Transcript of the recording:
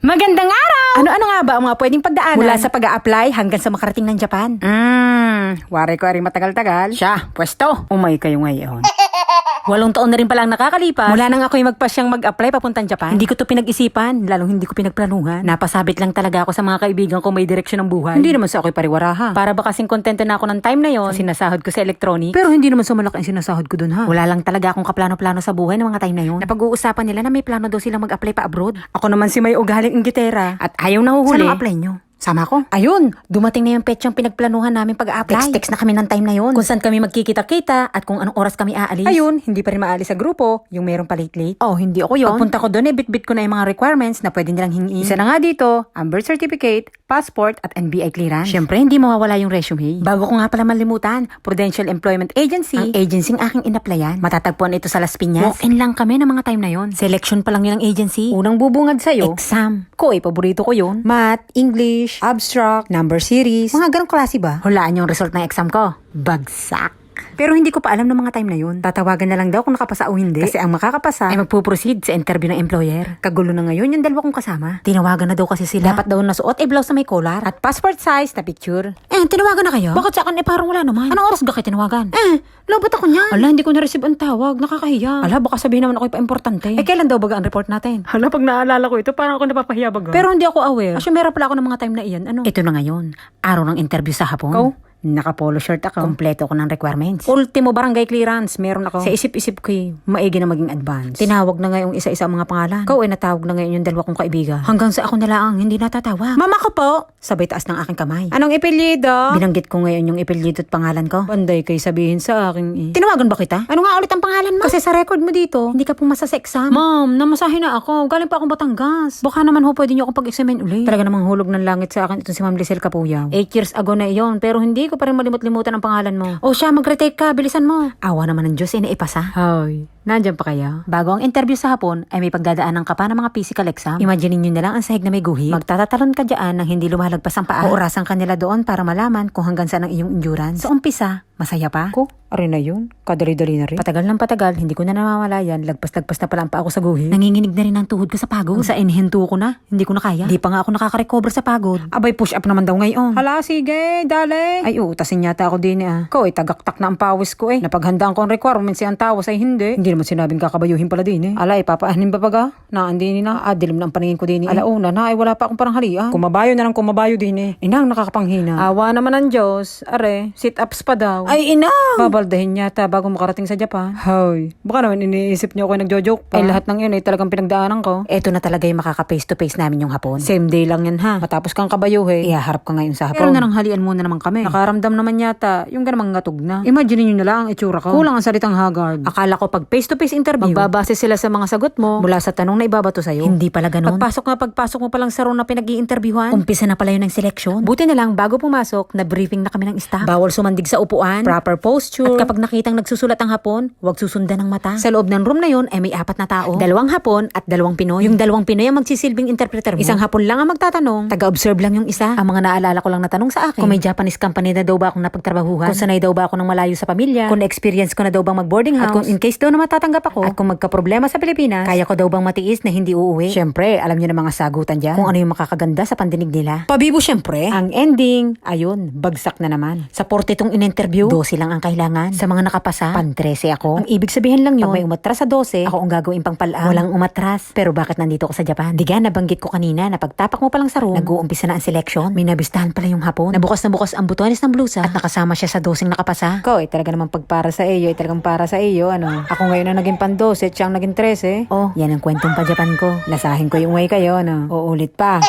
Magandang araw! Ano-ano nga ba ang mga pwedeng pagdaanan? Mula sa pag apply hanggang sa makarating ng Japan. Mm, wari ko rin matagal-tagal. Siya, pwesto. Umay kayo ngayon. Walong taon na rin palang nakakalipas. Mula nang ako'y magpasyang mag-apply papuntang Japan. Hindi ko to pinag-isipan, lalong hindi ko pinagplanuhan. Napasabit lang talaga ako sa mga kaibigan ko may direksyon ng buhay. Hindi naman sa ako'y pariwaraha. Para ba kasing kontento na ako ng time na yon, sinasahod ko sa electronic. Pero hindi naman sa malaki ang sinasahod ko dun ha. Wala lang talaga akong kaplano-plano sa buhay ng mga time na yon. Napag-uusapan nila na may plano daw silang mag-apply pa abroad. Ako naman si may ugaling inggitera. At ayaw na Saan ang apply nyo? Sama ko. Ayun, Dumating na yung petsang pinagplanuhan namin pag-apply. Text-text na kami ng time na yon. Kung saan kami magkikita-kita at kung anong oras kami aalis. ayun, hindi pa rin maalis sa grupo, yung meron pa late-late. Oh, hindi ako yon. Pagpunta ko doon, eh, bit-bit ko na yung mga requirements na pwede nilang hingin. Isa na nga dito, ang birth certificate, passport, at NBI clearance. Siyempre, hindi mawawala yung resume. Bago ko nga pala malimutan, Prudential Employment Agency. Ang agency ng aking inapplyan, matatagpuan ito sa Las Piñas. Walk-in lang kami ng mga time na yon. Selection pa lang yun ng agency. Unang bubungad sa'yo, Exam. ko eh, paborito ko yun. Math, English, abstract, number series. Mga ganong klase ba? Hulaan yung result ng exam ko. Bagsak. Pero hindi ko pa alam ng mga time na yun. Tatawagan na lang daw kung nakapasa o hindi. Kasi ang makakapasa Ay magpuproceed sa interview ng employer. kagulo na ngayon yung dalawa kong kasama. Tinawagan na daw kasi sila. Dapat daw nasuot ay blouse na may collar at passport size na picture. Eh, tinawagan na kayo? Bakit sa akin eh parang wala naman? Anong oras ba kayo tinawagan? Eh, lobot ako niyan. Ala, hindi ko na-receive ang tawag. Nakakahiya. Ala, baka sabihin naman ako'y pa-importante. Eh, kailan daw baga ang report natin? hala, pag naalala ko ito, parang ako napapahiya baga. Pero hindi ako aware. Kasi meron pala ako ng mga time na iyan. Ano? Ito na ngayon. Araw ng interview sa hapon. Ikaw? Naka-polo shirt ako. Kompleto ko ng requirements. Ultimo barangay clearance, meron ako. Sa isip-isip ko eh, maigi na maging advance. Tinawag na ngayong isa-isa ang mga pangalan. Ikaw ay natawag na ngayon yung dalawa kong kaibigan. Hanggang sa ako na lang, hindi natatawag. Mama ko po! Sabay taas ng aking kamay. Anong ipilido? Binanggit ko ngayon yung ipelyido at pangalan ko. Banday kay sabihin sa akin eh. Tinawagan ba kita? Ano nga ulit ang pangalan mo? Kasi sa record mo dito, hindi ka pumasa sa exam. Ma'am, namasahe na ako. Galing pa akong Batangas. Baka naman ho pwede niyo akong pag-examine ulit. Talaga namang hulog ng langit sa akin itong si Ma'am Lisel Kapuyaw. Eight years ago na iyon, pero hindi ko pa rin malimut-limutan ang pangalan mo. O siya, mag-retake ka, bilisan mo. Awa naman ng Diyos, eh, naipasa. Hoy, nandyan pa kaya? Bago ang interview sa hapon, ay may pagdadaanan ka pa ng mga physical exam. Imagine nyo na lang ang sahig na may guhit. Magtatatalon ka dyan nang hindi lumalagpas ang paa. Oorasan ka nila doon para malaman kung hanggang saan ang iyong endurance. Sa umpisa, masaya pa. Ko, ari na yun. Kadali-dali na rin. Patagal ng patagal, hindi ko na namamalayan, lagpas-lagpas na pala ang paa ko sa guhit. Nanginginig na rin ang tuhod ko sa pagod. Sa inhinto ko na, hindi ko na kaya. Hindi pa nga ako nakaka-recover sa pagod. Abay, push up naman daw ngayon. Hala, sige, dali. Ay, utasin yata ako din ah. Ko, eh, tagaktak na ang pawis ko eh. Napaghandaan ko ang requirements si ang tawas ay hindi. Hindi naman sinabing kakabayuhin pala din eh. Ala, eh, papaanin ba baga? Naan din na. Ah, dilim na ang paningin ko din eh. Ala, una na, ay wala pa akong parang halian. Kumabayo na lang kumabayo din eh. Inang nakakapanghina. Awa naman ng Diyos. Are, sit-ups pa daw. Ay, inang! Babaldahin yata bago makarating sa Japan. Hoy, baka naman iniisip niyo ako nagjo-joke pa. Ay, lahat ng yun ay talagang pinagdaanan ko. Eto na talaga yung makaka-face to face namin yung hapon. Same day lang yan ha. Matapos kang kabayuhe. Ihaharap ka ngayon sa Pero hapon. naranghalian muna naman kami. Nakaramdam naman yata yung ganamang ngatog na. Imagine nyo na lang ang itsura ko. Kulang ang salitang haggard. Akala ko pag face-to-face interview, magbabase sila sa mga sagot mo mula sa tanong na ibabato sa'yo. Hindi pala ganun. Pagpasok nga pagpasok mo palang sa room na pinag interviewhan Umpisa na pala yun ng selection. Buti na lang bago pumasok, na briefing na kami ng staff. Bawal sumandig sa upuan. Proper posture. At kapag nakitang nagsusulat ang hapon, huwag susundan ng mata. sa loob ng room na yun ay may apat na tao. Dalawang hapon at dalawang Pinoy. Yung dalawang Pinoy ang magsisilbing interpreter mo. Isang hapon lang ang magtatanong. Taga-observe lang yung isa. Ang mga naalala ko lang na tanong sa akin. Kung may Japanese company na daw ba akong napagtrabahuhan. Kung sanay daw ba ako ng malayo sa pamilya. Kung na-experience ko na daw bang mag-boarding At house. kung in case daw na matatanggap ako. At kung magka-problema sa Pilipinas, kaya ko daw bang matiis na hindi uuwi. Siyempre, alam niyo na mga sagutan dyan. kung ano yung makakaganda sa pandinig nila. Pabibo syempre. Ang ending, ayun, bagsak na naman. Sa 42 in-interview, 12 lang ang kailangan. Sa mga nakapasa, pan 13 ako. Ang ibig sabihin lang yun, Pag may umatras sa 12, ako ang gagawin pang palaan. Walang umatras. Pero bakit nandito ko sa Japan? Diga, nabanggit ko kanina na pagtapak mo pa lang sa room, nag-uumpisa na ang selection. May nabistahan pala yung hapon. Nabukas na bukas ang butones ng blusa at nakasama siya sa 12 nakapasa. Ikaw, eh, talaga naman pagpara sa iyo, eh, talagang para sa iyo, ano. Ako ngayon ang naging pandose, siya ang naging 13. Oh, yan ang kwentong pa Japan ko. Lasahin ko yung way kayo, ano. Uulit pa.